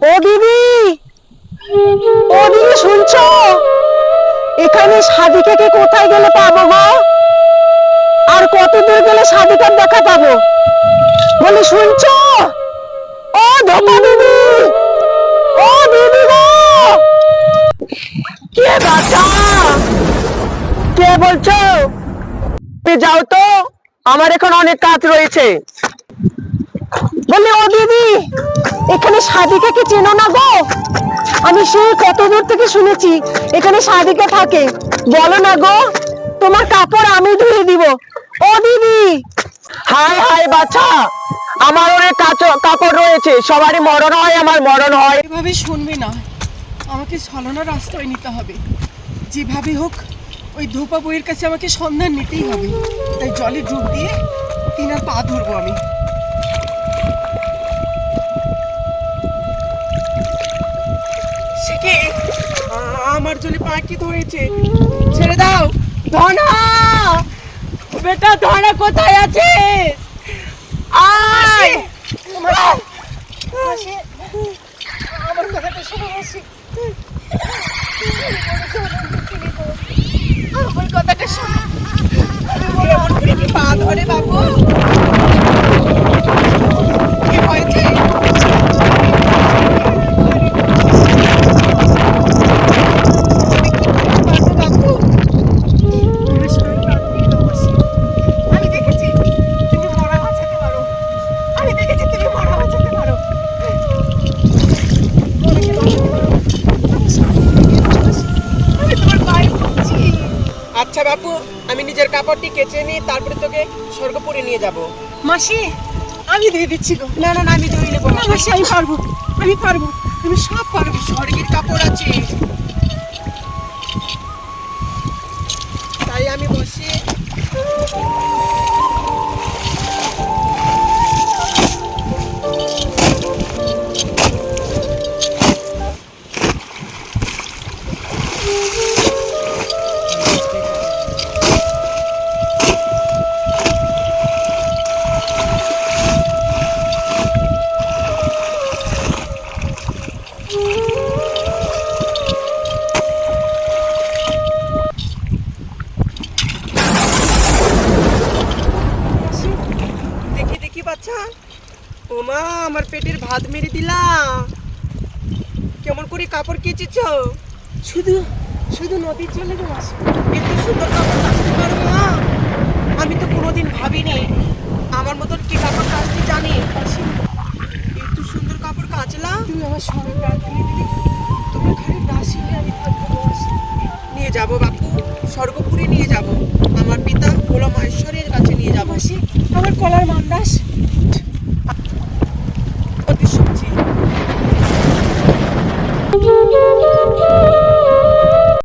ও দিদি! ও দিদি, শুনছো? এখানে সাদিকাকে কোথায় গেলে পাবো গো? আর কত দূর গেলে সাদিকার দেখা পাবো? বলি, শুনছো? ও ধোপা দিদি! ও দিদি গো! কে বাচ্চা কে বলছো? যাও তো, আমার এখন অনেক কাজ রয়েছে। বললি ও দিদি এখানে সাদিকাকে চেনো না গো? আমি সেই কত দূর থেকে শুনেছি এখানে সাদিকা থাকে। বলো না গো তোমার কাপড় আমি ধুয়ে দিব। ও দিদি! হাই হাই বাচ্চা আমার অনেক কাপড় রয়েছে সবারই মরণ হয় আমার মরণ হয়। এভাবে শুনবে না। আমাকে ছলনার আশ্রয় নিতে হবে। যেভাবে হোক ওই ধোপা বইয়ের কাছে আমাকে সন্ধান নিতেই হবে। তাই জলে ডুব দিয়ে তিনার পা ধরবো আমি। আমার জলে পা কি ধরেছে। ছেড়ে দাও। ধনা! বেটা ধনা কোথায় আছে? আয়! আমার কথাটা শোনো আমার কথাটা শোনো। পা ধরে বাবু? আচ্ছা বাপু আমি নিজের কাপড়টি কেচে নিয়ে তারপরে তোকে স্বর্গপুরে নিয়ে যাব। মাসি আমি দিয়ে দিচ্ছি গো। না না না আমি ধরে নেব না। মাসি আমি পারব। আমি পারব। তুমি সব পারব। স্বর্গের কাপড় আছে। তাই আমি বসে। ওমা আমার পেটের ভাত মেরে দিলা। কেমন করে কাপড় কেচেছ? শুধু শুধু নদীর জলে আসে এত সুন্দর কাপড় কাচতে পারো মা আমি তো কোনোদিন ভাবিনি। আমার মতন কি কাপড় কাচতে জানি? এত সুন্দর কাপড় কাচলা। তুমি আমার সঙ্গে দিয়ে দিলি। তোমার ঘরে দাসীকে আমি থাকব। নিয়ে যাব বাপু স্বর্গপুরে নিয়ে যাব। আমার পিতা ভোলা মহেশ্বরের কাছে নিয়ে যাব। আমার কলার মান্দাস। Τι σου...